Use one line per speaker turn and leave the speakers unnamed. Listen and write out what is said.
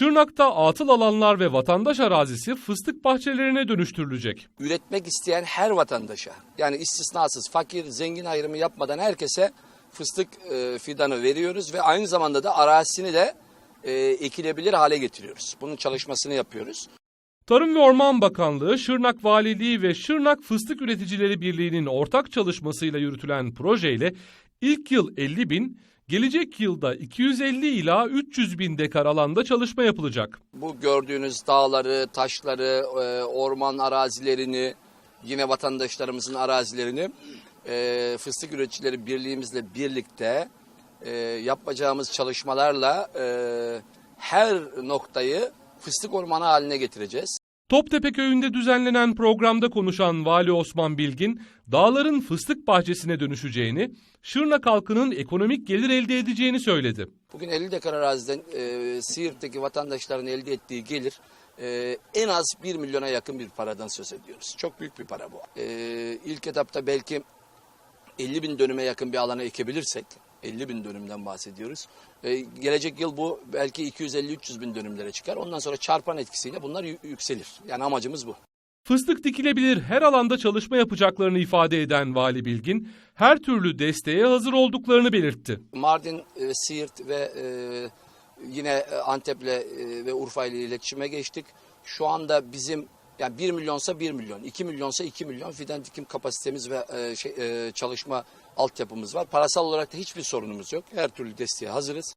Şırnak'ta atıl alanlar ve vatandaş arazisi fıstık bahçelerine dönüştürülecek.
üretmek isteyen her vatandaşa yani istisnasız fakir zengin ayrımı yapmadan herkese fıstık e, fidanı veriyoruz ve aynı zamanda da arazisini de e, ekilebilir hale getiriyoruz. Bunun çalışmasını yapıyoruz.
Tarım ve Orman Bakanlığı, Şırnak Valiliği ve Şırnak Fıstık Üreticileri Birliği'nin ortak çalışmasıyla yürütülen projeyle ilk yıl 50 bin, gelecek yılda 250 ila 300 bin dekar alanda çalışma yapılacak.
Bu gördüğünüz dağları, taşları, e, orman arazilerini, yine vatandaşlarımızın arazilerini e, Fıstık Üreticileri Birliğimizle birlikte e, yapacağımız çalışmalarla her noktayı fıstık ormanı haline getireceğiz.
Toptepe köyünde düzenlenen programda konuşan Vali Osman Bilgin, dağların fıstık bahçesine dönüşeceğini, Şırnak halkının ekonomik gelir elde edeceğini söyledi.
Bugün 50 dekar araziden e, Siirt'teki vatandaşların elde ettiği gelir e, en az 1 milyona yakın bir paradan söz ediyoruz. Çok büyük bir para bu. E, ilk etapta belki 50 bin dönüme yakın bir alana ekebilirsek, 50 bin dönümden bahsediyoruz. E, gelecek yıl bu belki 250-300 bin dönümlere çıkar. Ondan sonra çarpan etkisiyle bunlar yü- yükselir. Yani amacımız bu.
Fıstık dikilebilir her alanda çalışma yapacaklarını ifade eden Vali Bilgin, her türlü desteğe hazır olduklarını belirtti.
Mardin, e, Siirt ve e, yine e, Antep'le e, ve Urfa ile iletişime geçtik. Şu anda bizim yani 1 milyonsa 1 milyon, 2 milyonsa 2 milyon fidan dikim kapasitemiz ve e, şey, e, çalışma altyapımız var. Parasal olarak da hiçbir sorunumuz yok. Her türlü desteğe hazırız.